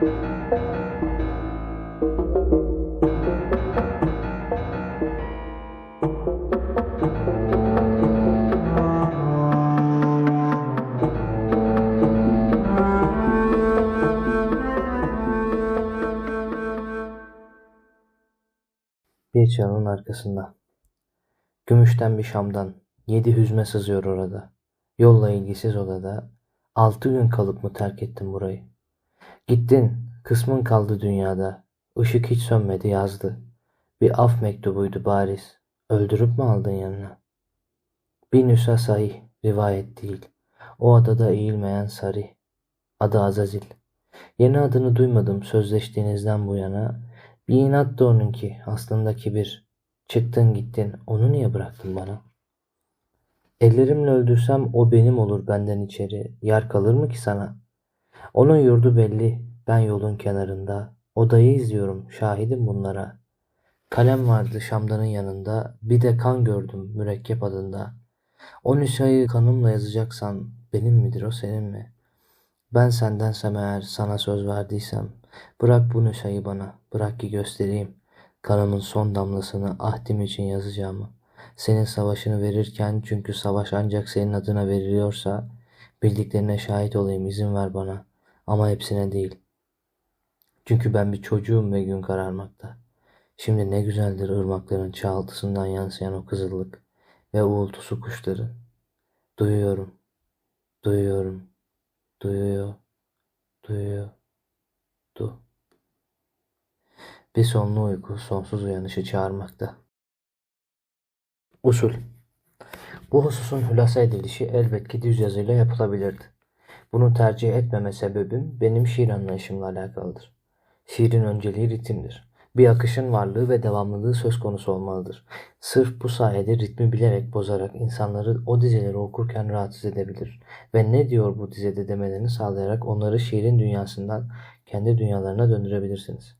Bir çalının arkasında. Gümüşten bir şamdan. Yedi hüzme sızıyor orada. Yolla ilgisiz odada. Altı gün kalıp mı terk ettin burayı? Gittin. Kısmın kaldı dünyada. Işık hiç sönmedi yazdı. Bir af mektubuydu bariz. Öldürüp mü aldın yanına? Bir nüsa sahih. Rivayet değil. O adada eğilmeyen sarı. Adı Azazil. Yeni adını duymadım sözleştiğinizden bu yana. Bir inattı onunki, aslında kibir. Çıktın gittin, onu niye bıraktın bana? Ellerimle öldürsem o benim olur benden içeri. Yer kalır mı ki sana? Onun yurdu belli, ben yolun kenarında. Odayı izliyorum, şahidim bunlara. Kalem vardı Şamdan'ın yanında, bir de kan gördüm mürekkep adında. O nüshayı kanımla yazacaksan, benim midir o senin mi? Ben sendensem eğer sana söz verdiysem, bırak bu nüshayı bana, bırak ki göstereyim. Kanımın son damlasını ahdim için yazacağımı. Senin savaşını verirken çünkü savaş ancak senin adına veriliyorsa, bildiklerine şahit olayım izin ver bana. Ama hepsine değil. Çünkü ben bir çocuğum ve gün kararmakta. Şimdi ne güzeldir ırmakların çağıltısından yansıyan o kızıllık ve uğultusu kuşların. Duyuyorum, duyuyorum, duyuyor, duyuyor, du. Bir sonlu uyku sonsuz uyanışı çağırmakta. Usul Bu hususun hülasa edilişi elbet ki düz yazıyla yapılabilirdi. Bunu tercih etmeme sebebim benim şiir anlayışımla alakalıdır. Şiirin önceliği ritimdir. Bir akışın varlığı ve devamlılığı söz konusu olmalıdır. Sırf bu sayede ritmi bilerek bozarak insanları o dizeleri okurken rahatsız edebilir ve ne diyor bu dizede demelerini sağlayarak onları şiirin dünyasından kendi dünyalarına döndürebilirsiniz.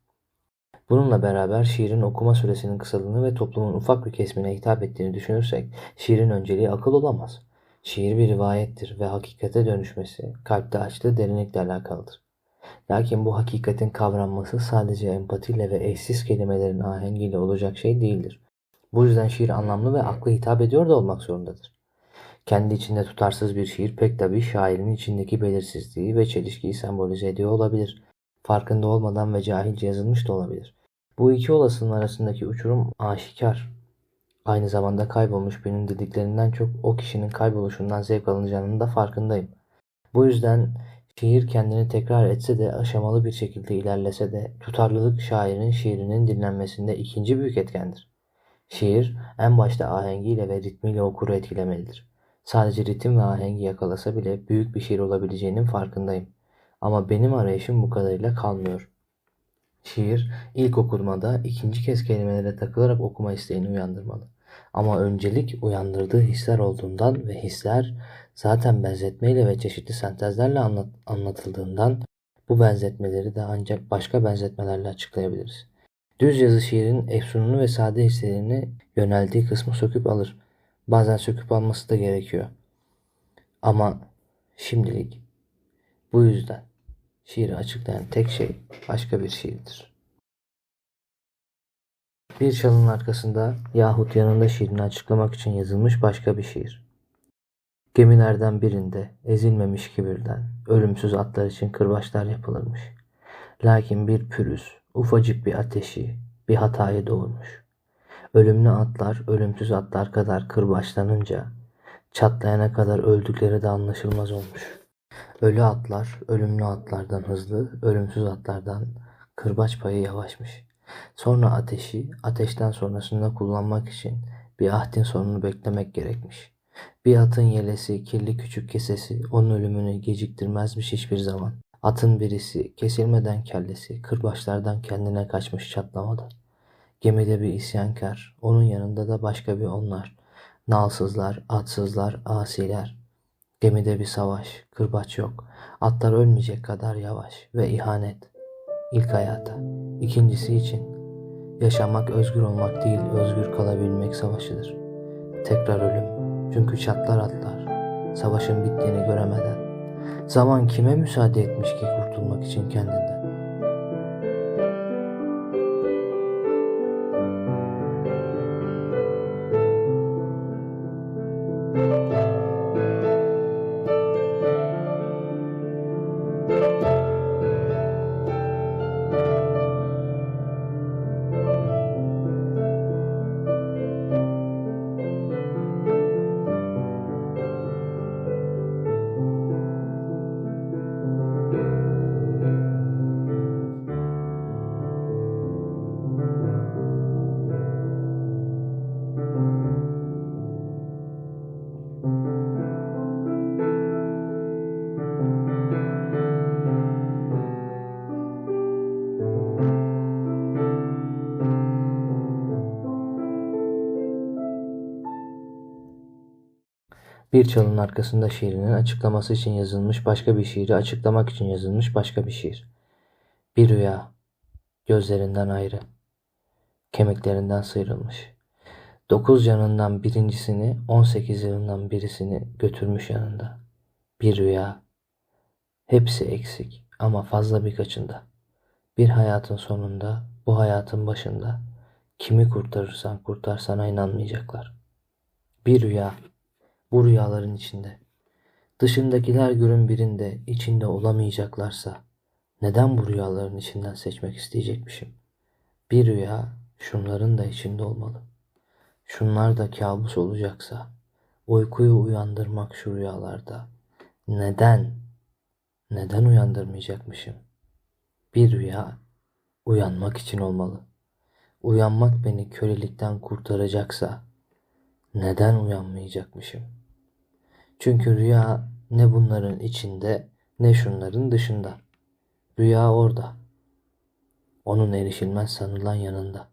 Bununla beraber şiirin okuma süresinin kısalığını ve toplumun ufak bir kesimine hitap ettiğini düşünürsek şiirin önceliği akıl olamaz. Şiir bir rivayettir ve hakikate dönüşmesi kalpte açtığı derinlikle alakalıdır. Lakin bu hakikatin kavranması sadece empatiyle ve eşsiz kelimelerin ahengiyle olacak şey değildir. Bu yüzden şiir anlamlı ve akla hitap ediyor da olmak zorundadır. Kendi içinde tutarsız bir şiir pek tabii şairin içindeki belirsizliği ve çelişkiyi sembolize ediyor olabilir. Farkında olmadan ve cahilce yazılmış da olabilir. Bu iki olasılığın arasındaki uçurum aşikar. Aynı zamanda kaybolmuş birinin dediklerinden çok o kişinin kayboluşundan zevk alınacağının da farkındayım. Bu yüzden şiir kendini tekrar etse de aşamalı bir şekilde ilerlese de tutarlılık şairin şiirinin dinlenmesinde ikinci büyük etkendir. Şiir en başta ahengiyle ve ritmiyle okuru etkilemelidir. Sadece ritim ve ahengi yakalasa bile büyük bir şiir olabileceğinin farkındayım. Ama benim arayışım bu kadarıyla kalmıyor. Şiir ilk okumada ikinci kez kelimelere takılarak okuma isteğini uyandırmalı. Ama öncelik uyandırdığı hisler olduğundan ve hisler zaten benzetmeyle ve çeşitli sentezlerle anlat anlatıldığından bu benzetmeleri de ancak başka benzetmelerle açıklayabiliriz. Düz yazı şiirin efsununu ve sade hislerini yöneldiği kısmı söküp alır. Bazen söküp alması da gerekiyor. Ama şimdilik bu yüzden şiiri açıklayan tek şey başka bir şiirdir. Bir çalının arkasında yahut yanında şiirini açıklamak için yazılmış başka bir şiir. Gemilerden birinde ezilmemiş kibirden ölümsüz atlar için kırbaçlar yapılırmış. Lakin bir pürüz, ufacık bir ateşi, bir hatayı doğurmuş. Ölümlü atlar ölümsüz atlar kadar kırbaçlanınca çatlayana kadar öldükleri de anlaşılmaz olmuş. Ölü atlar ölümlü atlardan hızlı, ölümsüz atlardan kırbaç payı yavaşmış. Sonra ateşi, ateşten sonrasında kullanmak için bir ahdin sonunu beklemek gerekmiş. Bir atın yelesi, kirli küçük kesesi onun ölümünü geciktirmezmiş hiçbir zaman. Atın birisi, kesilmeden kellesi, kırbaçlardan kendine kaçmış çatlamadan. Gemide bir isyankar, onun yanında da başka bir onlar. Nalsızlar, atsızlar, asiler. Gemide bir savaş, kırbaç yok. Atlar ölmeyecek kadar yavaş ve ihanet. İlk hayata, ikincisi için. Yaşamak özgür olmak değil, özgür kalabilmek savaşıdır. Tekrar ölüm. Çünkü çatlar atlar. Savaşın bittiğini göremeden. Zaman kime müsaade etmiş ki kurtulmak için kendinden? Bir çalının arkasında şiirinin açıklaması için yazılmış başka bir şiiri açıklamak için yazılmış başka bir şiir. Bir rüya, gözlerinden ayrı, kemiklerinden sıyrılmış. Dokuz canından birincisini, on sekiz yılından birisini götürmüş yanında. Bir rüya, hepsi eksik ama fazla birkaçında. Bir hayatın sonunda, bu hayatın başında, kimi kurtarırsan kurtar sana inanmayacaklar. Bir rüya, bu rüyaların içinde. Dışındakiler günün birinde içinde olamayacaklarsa neden bu rüyaların içinden seçmek isteyecekmişim? Bir rüya şunların da içinde olmalı. Şunlar da kabus olacaksa uykuyu uyandırmak şu rüyalarda neden neden uyandırmayacakmışım? Bir rüya uyanmak için olmalı. Uyanmak beni kölelikten kurtaracaksa neden uyanmayacakmışım? Çünkü rüya ne bunların içinde ne şunların dışında. Rüya orada. Onun erişilmez sanılan yanında.